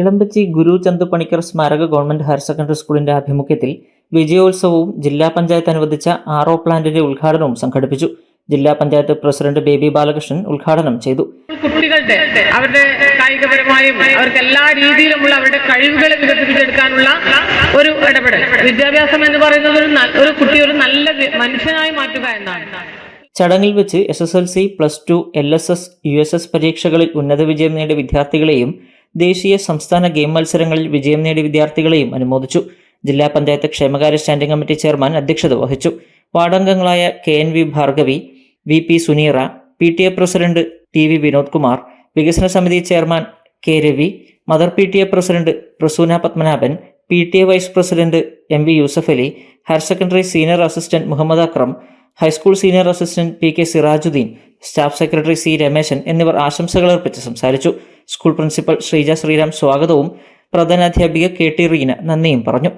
ഇളമ്പച്ചി ഗുരു ചന്തു പണിക്കർ സ്മാരക government higher secondary സ്കൂളിന്റെ ആഭിമുഖ്യത്തിൽ വിജയോത്സവവും ജില്ലാ പഞ്ചായത്ത് അനുവദിച്ച ആറോ പ്ലാന്റിന്റെ ഉദ്ഘാടനവും സംഘടിപ്പിച്ചു. ജില്ലാ പഞ്ചായത്ത് പ്രസിഡന്റ് ബേബി ബാലകൃഷ്ണൻ ഉദ്ഘാടനം ചെയ്തു. കുട്ടികളുടെ അവരുടെ കായികപരമായും അവർക്ക് എല്ലാ രീതിയിലുമുള്ള അവരുടെ കഴിവുകൾ വികസിപ്പിച്ചെടുക്കാനുള്ള ഒരു ഇടപെടൽ. വിദ്യാഭ്യാസം എന്ന് പറയുന്നത് ഒരു ഒരു കുട്ടി ഒരു നല്ല മനുഷ്യനായി മാറ്റുക എന്നാണ്. ചടങ്ങിൽ വെച്ച് S S L C plus two L S S U S S പരീക്ഷകളിൽ ഉന്നത വിജയം നേടിയ വിദ്യാർത്ഥികളെയും ദേശീയ സംസ്ഥാന ഗെയിം മത്സരങ്ങളിൽ വിജയം നേടിയ വിദ്യാർത്ഥികളെയും അനുമോദിച്ചു. ജില്ലാ പഞ്ചായത്ത് ക്ഷേമകാര്യ സ്റ്റാൻഡിംഗ് കമ്മിറ്റി ചെയർമാൻ അധ്യക്ഷത വഹിച്ചു. വാർഡംഗങ്ങളായ K N V Bhargavi V P Suneera P T A president T V Vinod Kumar വികസന സമിതി chairman K Ravi mother P T A president Prasoona Padmanabhan P T A vice president M V Yusuf Ali higher secondary senior assistant Muhammad Akram high school senior assistant P K Sirajuddin staff secretary C Rameshan എന്നിവർ ആശംസകൾ അർപ്പിച്ച് സംസാരിച്ചു. School principal Sreeja Shriram സ്വാഗതവും പ്രധാനാധ്യാപിക K T Reena നന്ദിയും പറഞ്ഞു.